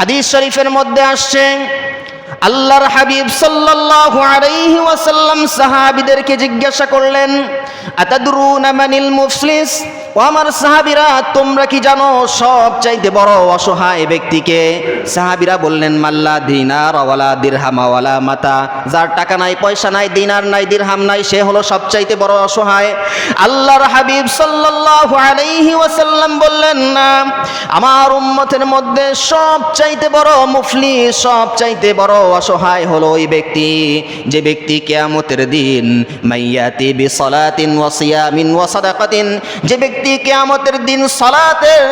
হাদিস শরীফের মধ্যে আসছে, আল্লাহর হাবিব সাল্লাল্লাহু আলাইহি ওয়াসাল্লাম সাহাবীদেরকে জিজ্ঞাসা করলেন, আতাদরুনা মানিল মুফলিস? ও আমার সাহাবিরা, তোমরা কি জানো সব চাইতে বড় অসহায় ব্যক্তিকে? সাহাবীরা বললেন, মাল্লা দিনার ওয়ালা দিরহাম ওয়ালা মাতা। যার টাকা নাই, পয়সা নাই, দিনার নাই, দিরহাম নাই, সে হলো সবচাইতে বড় অসহায়। আল্লাহর হাবিব সাল্লাল্লাহু আলাইহি ওয়াসাল্লাম বললেন, না, আমার উম্মতের মধ্যে সব চাইতে বড় মুফলি সব চাইতে বড় অসহায় হলো ওই ব্যক্তি। যে ব্যক্তি কেয়ামতের দিন, মাইয়াতি বি সলাতিন ওয়া সিয়ামিন ওয়া সাদাকাতিন, যে ব্যক্তি কেয়ামতের দিন সলাতের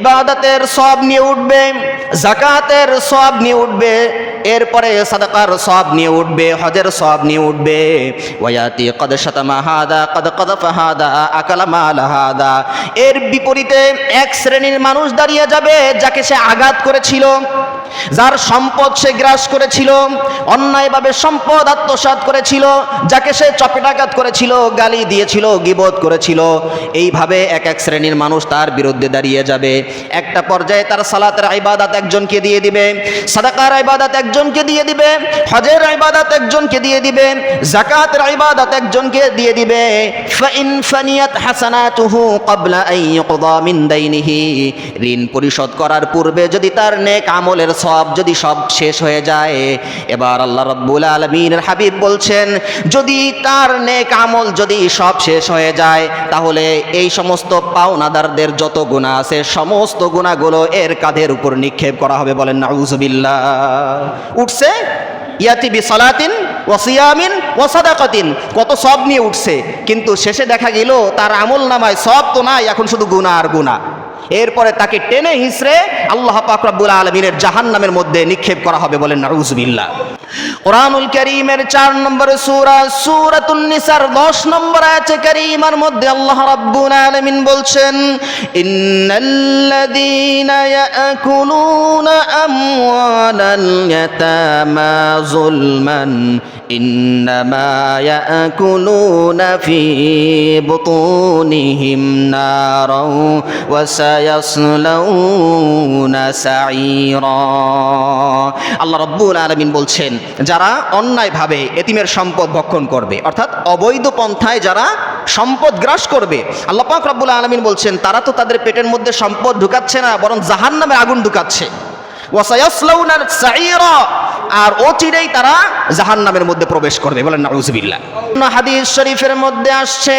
ইবাদতের সব নিয়ে উঠবে। জাকাতের সব নিয়ে উঠবে, এরপরে সাদাকার সব নিয়ে উঠবে, হজের সব নিয়ে উঠবে। ওয়ায়াতি কদ শতমা হাদা, কদ কদ ফাহাদা আকালা মাল হাদা। এর বিপরীতে এক শ্রেণির মানুষ দাঁড়িয়ে যাবে, যাকে সে আঘাত করেছিল, যার সম্পদ সে গ্রাস করেছিল, অন্যায়ভাবে সম্পদ আত্মসাৎ করেছিল, যাকে সে চপেটাঘাত করেছিল, গালি দিয়েছিল, গিবত করেছিল। এইভাবে এক এক শ্রেণির মানুষ তার বিরুদ্ধে দাঁড়িয়ে যাবে। একটা পর্যায়ে তার সালাতের ইবাদত একজনকে দিয়ে দিবে, সাদাকার ইবাদত একজনকে দিয়ে দিবে, হজের ইবাদত একজনকে দিয়ে দিবে জাকাতের ইবাদত একজনকে দিয়ে দিবে। ফাইন ফানিয়াত হাসানাতুহু ক্বাবলা আন ইউকদা মিন দাইনিহি। ঋণ পরিশোধ করার পূর্বে যদি তার নেক আমলের সব যদি সব শেষ হয়ে যায়, এবার আল্লাহ রব্বুল আলমিনের হাবিব বলছেন, যদি তার নেক আমল যদি সব শেষ হয়ে যায়, তাহলে এই সমস্ত পাওনাদারদের যত গুণা আছে, সমস্ত গুণাগুলো এর কাঁধের উপর নিক্ষেপ করা হবে বলেন নাউজবিল্লা উঠছে, ইয়াতি বি সিয়ামিন ওয়াসিয়ামিন ওয়াসাদাকাতিন কত সব নিয়ে উঠছে, কিন্তু শেষে দেখা গেল তার আমল নামায় সব তো নাই, এখন শুধু গুণা আর গুণা এরপরে তাকে টেনে হিসড়ে আল্লাহ পাক রব্বুল আলমিনের জাহান্নামের মধ্যে নিক্ষেপ করা হবে বলেন, নাউজুবিল্লাহ। কোরআনুল করিমের চার নম্বর সূরা, সূরাতুন নিসার 10 নম্বর আয়াতে করিমার মধ্যে আল্লাহ রাব্বুল আলামিন বলছেন, ইন্নাল্লাযীনা ইয়াকুলুনা আমওয়ালাল ইয়াতামা যুলমান ইয়াকুলুনা ফি বুতুনিহিম নারাও ওয়া সায়াসলাউনা সাঈরা। আল্লাহ রাব্বুল আলামিন বলছেন, যারা অন্যায়ভাবে এতিমের সম্পদ ভক্ষণ করবে, অর্থাৎ অবৈধ পন্থায় যারা সম্পদ গ্রাস করবে, আল্লাহ রব্বুল আলমিন বলছেন, তারা তো তাদের পেটের মধ্যে সম্পদ ঢুকাচ্ছে না, বরং জাহান নামে আগুন ঢুকাচ্ছে। আর অচিরেই তারা জাহান নামের মধ্যে প্রবেশ করবে। বলেন হাদিস শরীফের মধ্যে আসছে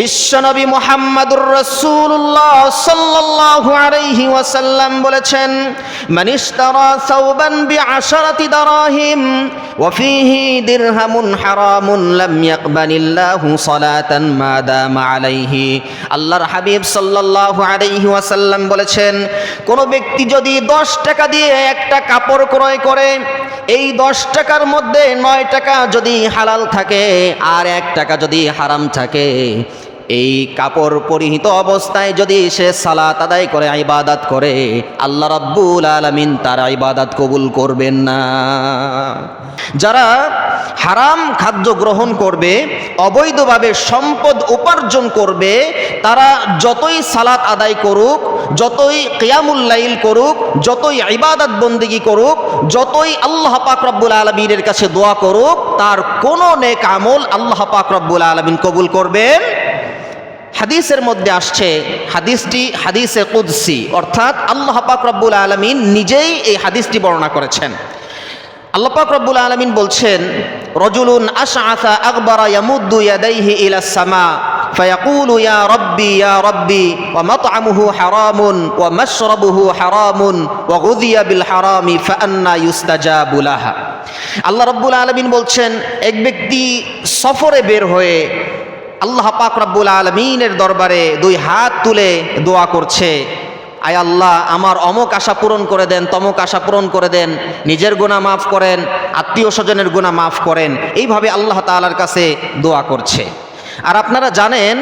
বিশ্বনবী মুহাম্মাদুর রাসূলুল্লাহ সাল্লাল্লাহু আলাইহি ওয়াসাল্লাম বলেছেন, মান ইশতারা সাওবান বিআশারাতি দারাহিম, ওয়া ফীহি দিরহামুন হারামুন লাম ইয়াকবালিল্লাহু সালাতান মা দামা হাবিব সাল্লাল্লাহু আলাইহি ওয়াসাল্লাম বলেছেন, কোন ব্যক্তি যদি 10 টাকা দিয়ে একটা কাপড় ক্রয় করে, এই দশ টাকার মধ্যে নয় টাকা যদি হালাল থাকে আর এক টাকা যদি হারাম থাকে এই কাপড় পরিহিত অবস্থায় যদি সে সালাত আদায় করে, ইবাদাত করে, আল্লাহ রাব্বুল আলামিন তার ইবাদাত কবুল করবেন না। যারা হারাম খাদ্য গ্রহণ করবে, অবৈধভাবে সম্পদ উপার্জন করবে, তারা যতই সালাত আদায় করুক, যতই কিয়ামুল্লাইল করুক, যতই ইবাদত বন্দিগি করুক, যতই আল্লাহ পাক রব্বুল আলমিনের কাছে দোয়া করুক, তার কোনো নেক আমল আল্লাহ পাক রব্বুল আলমিন কবুল করবেন হাদিসের মধ্যে আসছে হাদিসটি হাদিসে কুদসি অর্থাৎ আল্লাহ পাক রব্বুল আলমিন নিজেই এই হাদিসটি বর্ণনা করেছেন আল্লাহ পাক রব্বুল আলমিন বলছেন রজুলুন আশআসা আকবরা ইয়ামুদ্দু ইয়াদাইহি ইলা সামা فيقول يا ربي يا ربي ومطعمه حرام ومشربه حرام وغذي بالحرام فأنا يستجاب لها আল্লাহ রব্বুল আলমিন বলছেন এক ব্যক্তি সফরে বের হয়ে আল্লাহ পাক রব্বুল আলমিনের দরবারে দুই হাত তুলে দোয়া করছে। আয় আল্লাহ, আমার অমক আশা পূরণ করে দেন, তমক আশা পূরণ করে দেন, নিজের গুণা মাফ করেন, আত্মীয় স্বজনের গুণা মাফ করেন। এইভাবে আল্লাহ তালার কাছে দোয়া করছে। আর আপনারা জানেন,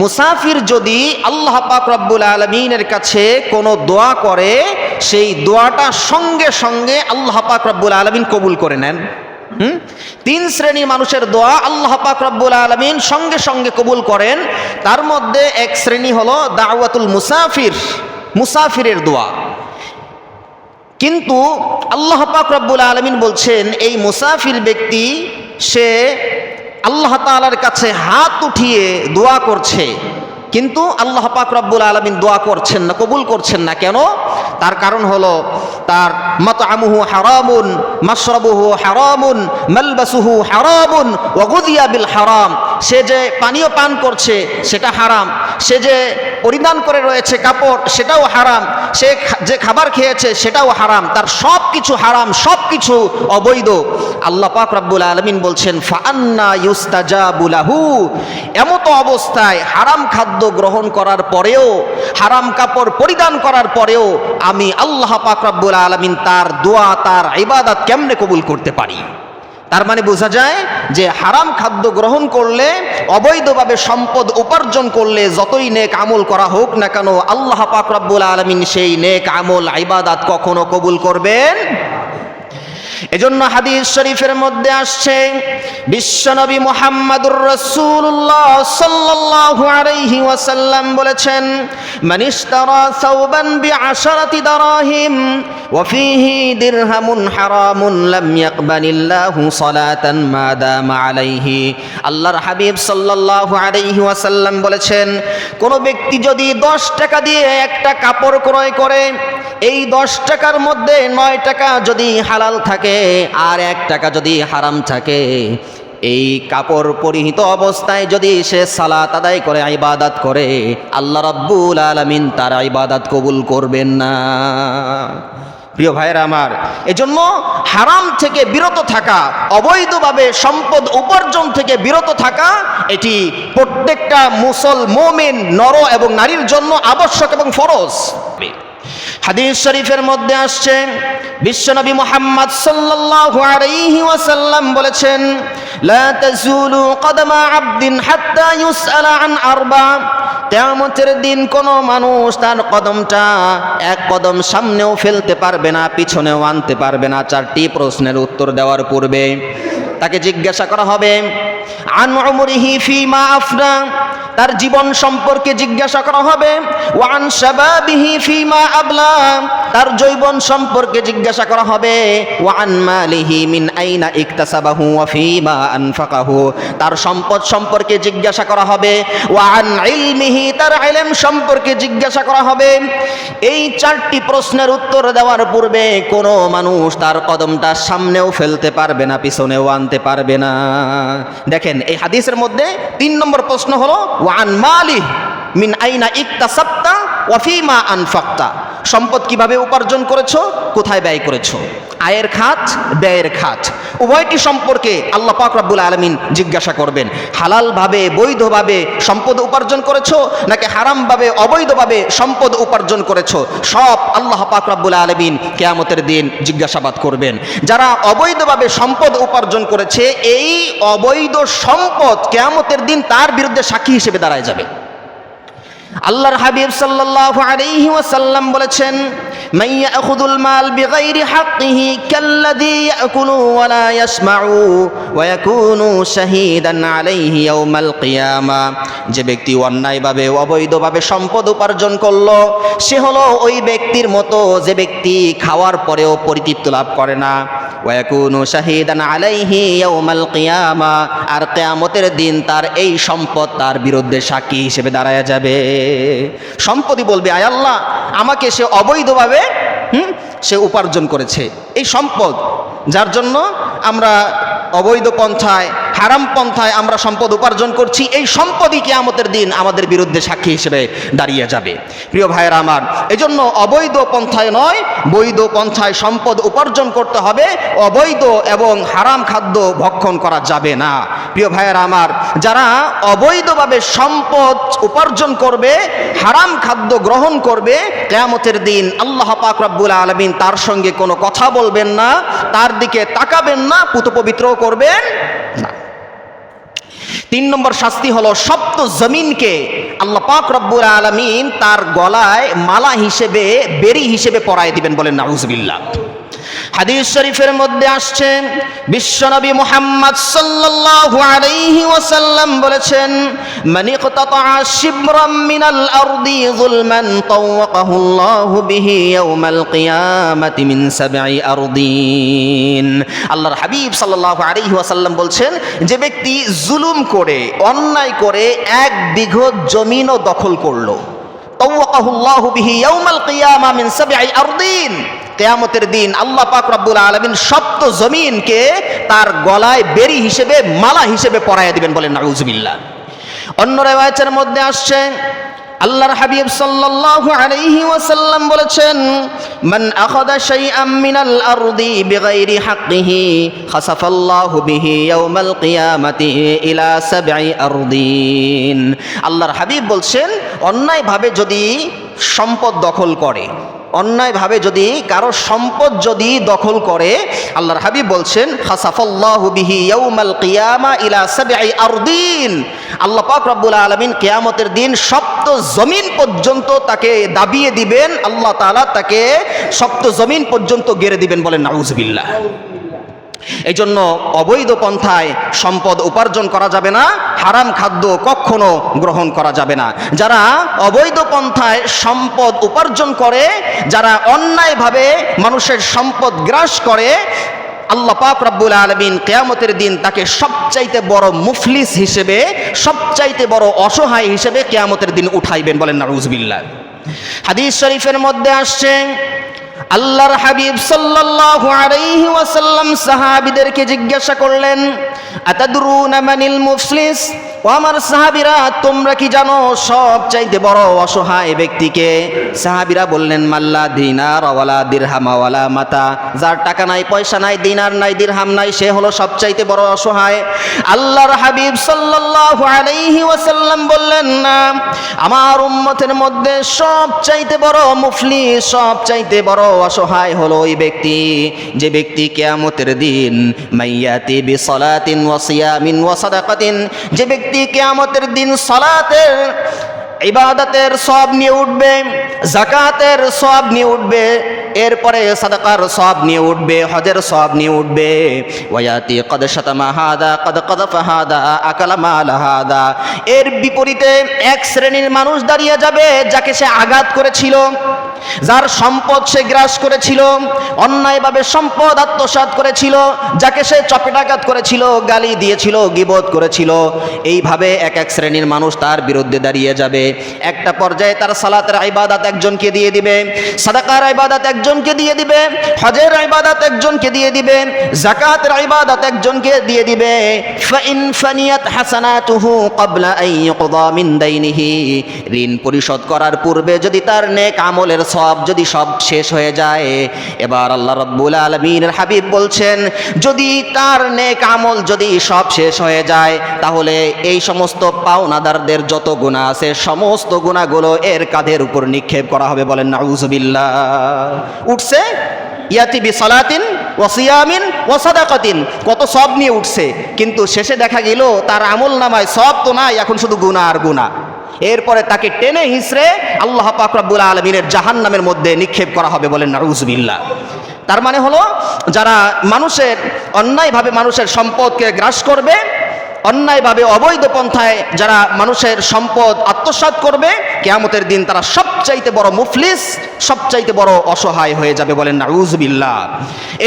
মুসাফির যদি আল্লাহ পাক রব্বুল আলমিনের কাছে কোনো দোয়া করে, সেই দোয়াটা সঙ্গে সঙ্গে আল্লাহ পাক রব্বুল আলমিন কবুল করে নেন। হুম? তিন শ্রেণির মানুষের দোয়া আল্লাহ পাক রব্বুল আলমিন সঙ্গে সঙ্গে কবুল করেন। তার মধ্যে এক শ্রেণি হলো দাওয়াতুল মুসাফির, মুসাফিরের দোয়া। কিন্তু আল্লাহ পাক রব্বুল আলমিন বলছেন, এই মুসাফির ব্যক্তি, সে আল্লাহ তালার কাছে হাত উঠিয়ে দোয়া করছে। কিন্তু আল্লাহ পাক রব্বুল আলমিন দোয়া করছেন না, কবুল করছেন না। কেন? তার কারণ হলো তার মত আমুহু হারামুন মাসরবুহু হারামুন, মালবাসুহু হারামুন ওগুদিয়া বিল হারাম। সে যে পানীয় পান করছে, সেটা হারাম। সে যে পরিধান করে রয়েছে কাপড়, সেটাও হারাম। সে যে খাবার খেয়েছে, সেটাও হারাম। তার সব কিছু হারাম সব কিছু অবৈধ। আল্লাহ পাক রব্বুল আলমিন বলছেন ফান্না ইউস্তাজাবুলাহু এমত অবস্থায় হারাম খাদ্য গ্রহণ করার পরেও, হারাম কাপড় পরিধান করার পরেও, আমি আল্লাহ পাক রব্বুল আলমিন তার দোয়া, তার ইবাদত কেমনে কবুল করতে পারি? তার মানে বোঝা যায় যে হারাম খাদ্য গ্রহণ করলে, অবৈধভাবে সম্পদ উপার্জন করলে যতই নেক আমল করা হোক না কেন, আল্লাহ পাক রব্বুল আলমিন সেই নেক আমল, ইবাদাত কখনো কবুল করবেন এজন্য হাদিস শরীফের মধ্যে আসছে বিশ্বনবী মুহাম্মাদুর রাসূলুল্লাহ সাল্লাল্লাহু আলাইহি ওয়াসাল্লাম বলেছেন, মান ইশতারা সাওবান বিআশারাতি দারাহিম, ওয়া ফীহি দিরহামুন হারামুন লাম ইয়াকবালিল্লাহু সালাতান মা দামা আলাইহি। আল্লাহর হাবিব সাল্লাল্লাহু আলাইহি ওয়াসাল্লাম বলেছেন, কোন ব্যক্তি যদি 10 টাকা দিয়ে একটা কাপড় ক্রয় করে এই দশ টাকার মধ্যে নয় টাকা যদি হালাল থাকে, আর এক টাকা যদি হারাম থাকে, এই কাপড় পরিহিত অবস্থায় যদি সে সালাত আদায় করে, ইবাদাত করে, আল্লাহ রাব্বুল আলামিন তার ইবাদাত কবুল করবেন না। প্রিয় ভাইয়েরা আমার, এজন্য হারাম থেকে বিরত থাকা, অবৈধভাবে সম্পদ উপার্জন থেকে বিরত থাকা, এটি প্রত্যেকটা মুসল মোমেন, নর এবং নারীর জন্য আবশ্যক এবং ফরজ। হাদিস শরীফের মধ্যে আসছে, বিশ্বনবী মুহাম্মদ সাল্লাল্লাহু আলাইহি ওয়াসাল্লাম বলেছেন, লা তাজুলু কদমা আবদিন হাত্তা ইউসআলা আন আরবা। কিয়ামতের দিন কোন মানুষ তার কদমটা এক কদম সামনেও ফেলতে পারবে না, পিছনেও আনতে পারবে না। চারটি প্রশ্নের উত্তর দেওয়ার পূর্বে তাকে জিজ্ঞাসা করা হবে, আন উমরিহি ফিমা আফনা? তার জীবন সম্পর্কে জিজ্ঞাসা করা হবে, ওয়ান শাবাবিহি ফিমা আবলা তার যৌবন সম্পর্কে জিজ্ঞাসা করা হবে, ওয়ান মালিহি মিন আইনা ইকতাসাবাহু ওয়া ফিমা আনফাকাহু তার সম্পদ সম্পর্কে জিজ্ঞাসা করা হবে, ওয়ান ইলমিহি তার ইলম সম্পর্কে জিজ্ঞাসা করা হবে। এই চারটি প্রশ্নের উত্তর দেওয়ার পূর্বে কোনো মানুষ তার কদমটা সামনেও ফেলতে পারবে না, পিছনেও আনতে পারবে না। দেখেন, এই হাদিসের মধ্যে তিন নম্বর প্রশ্ন হলো ওয়ান মালি মিন আইনা ইকতাসাবতা ওয়াফিমা আনফাক্তা সম্পদ কীভাবে উপার্জন করেছ? কোথায় ব্যয় করেছ? আয়ের খাত, ব্যয়ের খাত। উভয়টি সম্পর্কে আল্লাহ পাক রব্বুল আলমিন জিজ্ঞাসা করবেন, হালালভাবে, বৈধভাবে সম্পদ উপার্জন করেছ, নাকি হারামভাবে, অবৈধভাবে সম্পদ উপার্জন করেছ? সব আল্লাহ পাক রব্বুল আলমিন কেয়ামতের দিন জিজ্ঞাসাবাদ করবেন। যারা অবৈধভাবে সম্পদ উপার্জন করেছে, এই অবৈধ সম্পদ কেয়ামতের দিন তার বিরুদ্ধে সাক্ষী হিসেবে দাঁড়ায় যাবে। আল্লাহর হাবিব সাল্লাল্লাহু আলাইহি ওয়াসাল্লাম বলেছেন মান ইয়াখুদুল মাল বিগাইরি হাক্কিহি কাল্লাযী ইয়াকুলু ওয়া লা ইয়াসমাউ ওয়া ইয়াকুনু শাহীদান আলাইহি ইয়াউমাল কিয়ামা। যে ব্যক্তি অন্যায়ভাবে, অবৈধভাবে সম্পদ উপার্জন করল, সে হলো ওই ব্যক্তির মতো যে ব্যক্তি খাওয়ার পরেও পরিতৃপ্ত লাভ করে না। ওয়াকুনু শাহীদান আলাইহি ইয়াউমাল কিয়ামা। আর কিয়ামতের দিন তার এই সম্পদ তার বিরুদ্ধে সাক্ষী হিসেবে দাঁড়ায় যাবে। সম্পদই বলবে, আয় আল্লাহ, আমাকে সে অবৈধভাবে সে উপার্জন করেছে। এই সম্পদ যার জন্য আমরা অবৈধ পন্থায় হারাম পন্থায় আমরা সম্পদ উপার্জন করছি, এই সম্পদই কেয়ামতের দিন আমাদের বিরুদ্ধে সাক্ষী হিসেবে দাঁড়িয়ে যাবে। প্রিয় ভাইয়েরা আমার, এজন্য অবৈধ পন্থায় নয়, বৈধ পন্থায় সম্পদ উপার্জন করতে হবে, অবৈধ এবং হারাম খাদ্য ভক্ষণ করা যাবে না। প্রিয় ভাইয়েরা আমার, যারা অবৈধভাবে সম্পদ উপার্জন করবে, হারাম খাদ্য গ্রহণ করবে, কেয়ামতের দিন আল্লাহ পাক রব্বুল আলমিন তার সঙ্গে কোনো কথা বলবেন না, তার দিকে তাকাবেন না পুতপবিত্র করবেন তিন নম্বর শাস্তি হলো সপ্ত জমিনকে আল্লাহ পাক রব্বুর আলমিন তার গলায় মালা হিসেবে বেরি হিসেবে পরায় দিবেন বলেন, নাউজবিল্লাহ। হাদিস শরীফের মধ্যে আসছে, বিশ্বনবী মুহাম্মদ সাল্লাল্লাহু আলাইহি ওয়াসাল্লাম বলেছেন, মান ইকতাতা শিবরাম মিনাল আরদি যুলমান তাওয়াকাহু আল্লাহু বিহি ইয়াউমাল কিয়ামাতি মিন সাবঈ আরদিন। আল্লাহর হাবিব সাল্লাল্লাহু আলাইহি ওয়াসাল্লাম বলছেন, যে ব্যক্তি জুলুম করে, অন্যায় করে এক বিঘত জমিনও দখল করল। তাওয়াকাহু আল্লাহু বিহি ইয়াউমাল কিয়ামা মিন সাবঈ আরদিন। কেয়ামতের দিন আল্লাহ পাক রব্বুল আলমিন সপ্ত জমিনকে তার গলায় বেরি হিসেবে, মালা হিসেবে পরাইয়া দিবেন বলেন, নাউজুবিল্লাহ। অন্য রেওয়ায়তের মধ্যে আসছে, আল্লাহর হাবিব সাল্লাল্লাহু আলাইহি ওয়াসাল্লাম বলেছেন, মান আখাদা শাইআম মিনাল আরদি বিগাইরি হাক্কিহি খাসাফাল্লাহু বিহি ইয়াউমাল কিয়ামাতি ইলা সাবঈ আরদিন। আল্লাহর হাবিব বলছেন, অন্যায়ভাবে যদি সম্পদ দখল করে অন্যায়ভাবে যদি কারও সম্পদ যদি দখল করে, আল্লাহর হাবিব বলছেন ইলা আল্লাহ পাক রব্বুল আলামিন কেয়ামতের দিন সপ্ত জমিন পর্যন্ত তাকে দাবিয়ে দিবেন, আল্লাহ তাআলা তাকে সপ্ত জমিন পর্যন্ত গেড়ে দিবেন বলেন, নাউজুবিল্লাহ। এই জন্য অবৈধ পন্থায় সম্পদ উপার্জন করা যাবে না, হারাম খাদ্য কখনো গ্রহণ করা যাবে না। যারা অবৈধ পন্থায় সম্পদ উপার্জন করে, যারা অন্যায়ভাবে মানুষের সম্পদ গ্রাস করে, আল্লাহ পাক রব্বুল আলমিন কেয়ামতের দিন তাকে সবচাইতে বড় মুফলিস হিসেবে, সবচাইতে বড় অসহায় হিসেবে কেয়ামতের দিন উঠাইবেন বলেন নাউজবিল্লাহ। হাদিস শরীফের মধ্যে আসছে আল্লাহর হাবিব সাল্লাল্লাহু আলাইহি ওয়াসাল্লাম সাহাবীদেরকে জিজ্ঞাসা করলেন, আতাদরুনা মানিল মুফলিস? ও আমার সাহাবীরা, তোমরা কি জানো সব চাইতে বড় অসহায় ব্যক্তিকে? সাহাবীরা বললেন, মাল্লা দিনার ওয়ালা দিরহাম ওয়ালা মাতা। যার টাকা নাই, পয়সা নাই, দিনার নাই, দিরহাম নাই, সে হলো সবচাইতে বড় অসহায়। আল্লাহর হাবিব সাল্লাল্লাহু আলাইহি ওয়াসাল্লাম বললেন, না, আমার উম্মতের মধ্যে সব চাইতে বড় মুফলি সব চাইতে বড় অসহায় হলো ওই ব্যক্তি। যে ব্যক্তি কেয়ামতের দিন মাইয়াতি বি সলাতিন ওয়া সিয়ামিন ওয়া সাদাকাতিন, যে ব্যক্তি কেয়ামতের দিন সলাতের, ইবাদতের সব নিয়ে উঠবে জাকাতের সব নিয়ে উঠবে, এরপরে সাদাকার সব নিয়ে উঠবে, হজের সব নিয়ে উঠবে। ওয়াতি কদ শতমা হাদা, কদ কদ ফাহাদা আকালা মাল হাদা। এর বিপরীতে এক শ্রেণির মানুষ দাঁড়িয়ে যাবে, যাকে সে আঘাত করেছিল। যার সম্পদ সে গ্রাস করেছিল, অন্যায়ভাবে সম্পদ আত্মসাৎ করেছিল, যাকে সে চপেটাঘাত করেছিল, গালি দিয়েছিল, গিবত করেছিল। এইভাবে এক এক শ্রেণির মানুষ তার বিরুদ্ধে দাঁড়িয়ে যাবে। একটা পর্যায়ে তার সালাতের ইবাদত একজনকে দিয়ে দিবে, সাদাকার ইবাদত একজনকে দিয়ে দিবে, হজের ইবাদত একজনকে দিয়ে দিবে জাকাতের ইবাদত একজনকে দিয়ে দিবে। ফাইন ফানিয়াত হাসানাতুহু ক্বাবলা আন মিন দাইনিহি। ঋণ পরিশোধ করার পূর্বে যদি তার নেক আমলের সব যদি সব শেষ হয়ে যায়, এবার আল্লাহ রব্বুল আলমিনের হাবিব বলছেন, যদি তার নেক আমল যদি সব শেষ হয়ে যায়, তাহলে এই সমস্ত পাওনাদারদের যত গুণা আছে, সমস্ত গুণাগুলো এর কাঁধের উপর নিক্ষেপ করা হবে বলেন নাউজুবিল্লাহ উঠছে ইয়াতি সালাতিন ওয়াসিয়ামিন ওয়াসাদাকাতিন কত সব নিয়ে উঠছে, কিন্তু শেষে দেখা গেল তার আমল নামায় সব তো নাই, এখন শুধু গুণা আর গুণা এরপরে তাকে টেনে হিসড়ে আল্লাহ পাকরাবুল আলমিনের জাহান নামের মধ্যে নিক্ষেপ করা হবে বলেন নাউজবিল্লা তার মানে হলো, যারা মানুষের অন্যায়ভাবে মানুষের সম্পদকে গ্রাস করবে, অন্যায়ভাবে অবৈধ পন্থায় যারা মানুষের সম্পদ আত্মসাত করবে কেয়ামতের দিন তারা সবচাইতে বড় মুফলিস, সবচাইতে বড় অসহায় হয়ে যাবে বলেন নাউজবিল্লা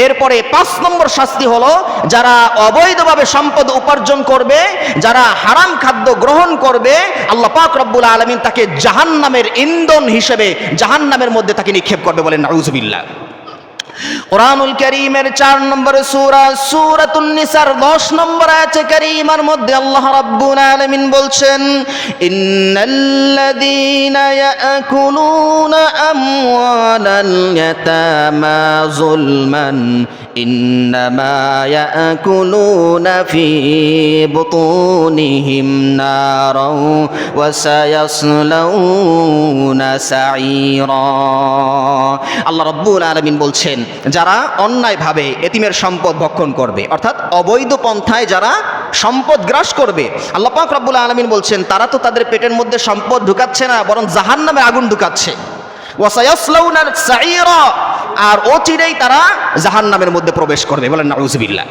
এরপরে পাঁচ নম্বর শাস্তি হলো, যারা অবৈধভাবে সম্পদ উপার্জন করবে, যারা হারাম খাদ্য গ্রহণ করবে, আল্লাহ পাক রব্বুল আলমিন তাকে জাহান্নামের ইন্ধন হিসেবে জাহান্নামের মধ্যে তাকে নিক্ষেপ করবে বলেন নাউজবিল্লা কোরআনুল করিমের চার নম্বর সুরা, সুরাতুন নিসার দশ নম্বর আছে করিমার মধ্যে আল্লাহ রাব্বুল আলামিন বলছেন, ইন্নাল্লাযীনা ইয়াকুলুনা আমওয়ালাল ইয়াতামা যুলমান ইয়াকুলুনা ফি বুতুনিহিম নারাও ওয়া সায়াসলাউনা সাঈরা। আল্লাহ রাব্বুল আলামিন বলছেন, যারা অন্যায়ভাবে এতিমের সম্পদ ভক্ষণ করবে, অর্থাৎ অবৈধ পন্থায় যারা সম্পদ গ্রাস করবে, আল্লাহ রব্বুল আলমিন বলছেন, তারা তো তাদের পেটের মধ্যে সম্পদ ঢুকাচ্ছে না, বরং জাহান নামে আগুন ঢুকাচ্ছে। আর অচিরেই তারা জাহান্নামের মধ্যে প্রবেশ করবে। বলেন, নাউজুবিল্লাহ।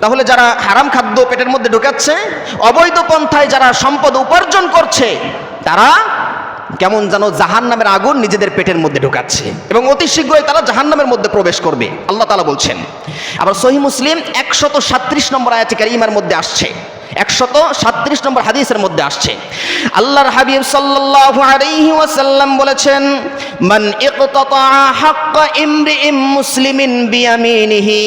তাহলে যারা হারাম খাদ্য পেটের মধ্যে ঢুকাচ্ছে, অবৈধ পন্থায় যারা সম্পদ উপার্জন করছে, তারা কেমন যেন জাহান্নামের আগুন নিজেদের পেটের মধ্যে ঢুকাচ্ছে। এবং অতি শীঘ্রই তারা জাহান্নামের মধ্যে প্রবেশ করবে। আল্লাহ তালা বলছেন, আবার সহি মুসলিম একশত সাত্রিশ নম্বর আয়াতে কারিমার মধ্যে আসছে। একশত সাত্রিশ নম্বর হাদিসের মধ্যে আসছে। আল্লাহর হাবিব সাল্লাল্লাহু আলাইহি ওয়াসাল্লাম বলেছেন, মান ইকতাতা হাক্কা ইমরিইম মুসলিমিন বিয়ামিনিহি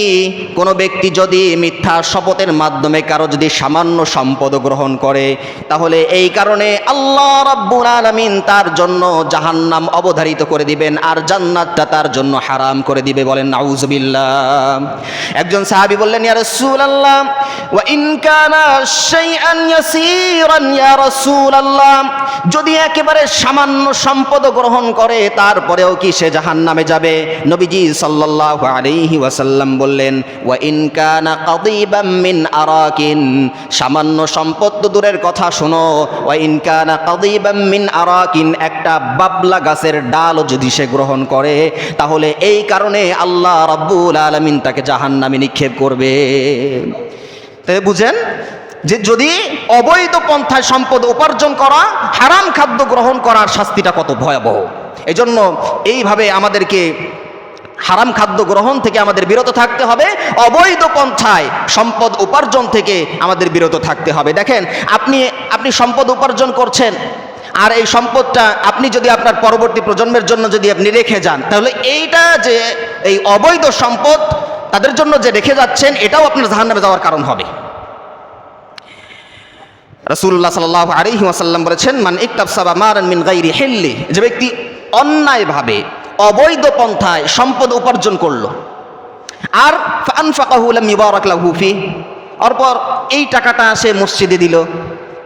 কোন ব্যক্তি যদি মিথ্যা শপথের মাধ্যমে কারও যদি সামান্য সম্পদ গ্রহণ করে, তাহলে এই কারণে আল্লাহ রাব্বুল আলামিন তার জন্য জাহান্নাম অবধারিত করে দিবেন আর জান্নাতটা তার জন্য হারাম করে দিবে বলেন নাউজুবিল্লাহ। একজন সাহাবী বললেন, ইয়া রাসূলুল্লাহ, ওয়া ইন কানা যদি একেবারে সামান্য সম্পদ গ্রহণ করে, তারপরেও কি সে জাহান্নামে যাবে? নবীজি সাল্লাল্লাহু আলাইহি ওয়াসাল্লাম বললেন ওয়া মিন সামান্য সম্পদ তো দূরের কথা, শোনো। ওয়া মিন একটা বাবলা গাছের ডালও যদি সে গ্রহণ করে, তাহলে এই কারণে আল্লাহ রাব্বুল আলামিন তাকে জাহান্নামে নিক্ষেপ করবে। বুঝেন যে যদি অবৈধ পন্থায় সম্পদ উপার্জন করা, হারাম খাদ্য গ্রহণ করার শাস্তিটা কত ভয়াবহ। এজন্য এইভাবে আমাদেরকে হারাম খাদ্য গ্রহণ থেকে আমাদের বিরত থাকতে হবে, অবৈধ পন্থায় সম্পদ উপার্জন থেকে আমাদের বিরত থাকতে হবে। দেখেন, আপনি আপনি সম্পদ উপার্জন করছেন, আর এই সম্পদটা আপনি যদি আপনার পরবর্তী প্রজন্মের জন্য যদি আপনি রেখে যান, তাহলে এইটা যে এই অবৈধ সম্পদ তাদের জন্য যে রেখে যাচ্ছেন, এটাও আপনার জাহান্নামে যাওয়ার কারণ হবে। রসুল্লাহ সাল্লাহ আলহি ওয়াসাল্লাম বলেছেন, মান ইকতাব সাবা মারান মিন গাইরি হেল্লি যে ব্যক্তি অন্যায়ভাবে অবৈধ পন্থায় সম্পদ উপার্জন করল, আর লাহুফি অরপর এই টাকাটা সে মসজিদে দিল,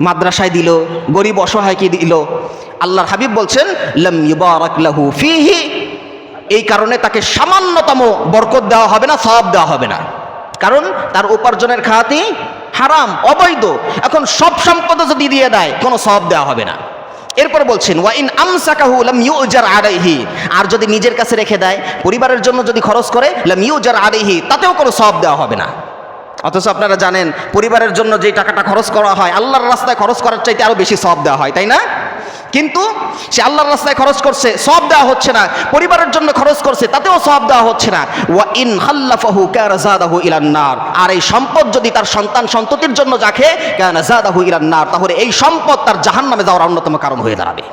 মাদ্রাসায় দিল, গরিব অসহায়কে দিল। আল্লাহর হাবিব বলছেন, লাম ইবারাক লাহু ফিহি এই কারণে তাকে সামান্যতম বরকত দেওয়া হবে না সব দেওয়া হবে না। কারণ তার উপার্জনের খাতি হারাম, অবৈধ। এখন সব সম্পদ যদি দিয়ে দেয়, কোনো সব দেওয়া হবে না। এরপর বলছেন, ওয়াইন আমসাকাহু লাম ইউজার আলাইহি। আর যদি নিজের কাছে রেখে দেয়, পরিবারের জন্য যদি খরচ করে, লাম ইউজার আলাইহি, তাতেও কোনো সব দেওয়া হবে না। অথচ আপনারা জানেন, পরিবারের জন্য যে টাকাটা খরচ করা হয়, আল্লাহর রাস্তায় খরচ করার চাইতে আরও বেশি সব দেওয়া হয়, তাই না? কিন্তু সে আল্লাহর রাস্তায় খরচ করছে সব দেওয়া হচ্ছে না। পরিবারের জন্য খরচ করছে, তাতেও সব দেওয়া হচ্ছে না। ওয়া ইন হাল্লাফাহু কানা জাদাহু ইলান নার। আর এই সম্পদ যদি তার সন্তান সন্ততির জন্য রাখে, কানা জাদাহু ইলান নার, তাহলে এই সম্পদ তার জাহান্নামে যাওয়ার অন্যতম কারণ হয়ে দাঁড়াবে।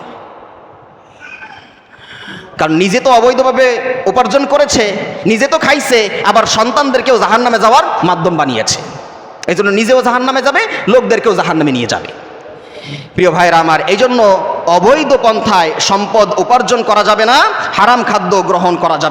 কারণ নিজে তো অবৈধভাবে উপার্জন করেছে, নিজে তো খাইছে, আবার সন্তানদেরকেও জাহান নামে যাওয়ার মাধ্যম বানিয়েছে। এই জন্য নিজেও জাহান নামে যাবে, লোকদেরকেও জাহান নামে নিয়ে যাবে। প্রিয় ভাইরা আমার এই জন্য অবৈধ পন্থায় সম্পদ উপার্জন করা যাবে না, হারাম খাদ্য গ্রহণ করা যাবে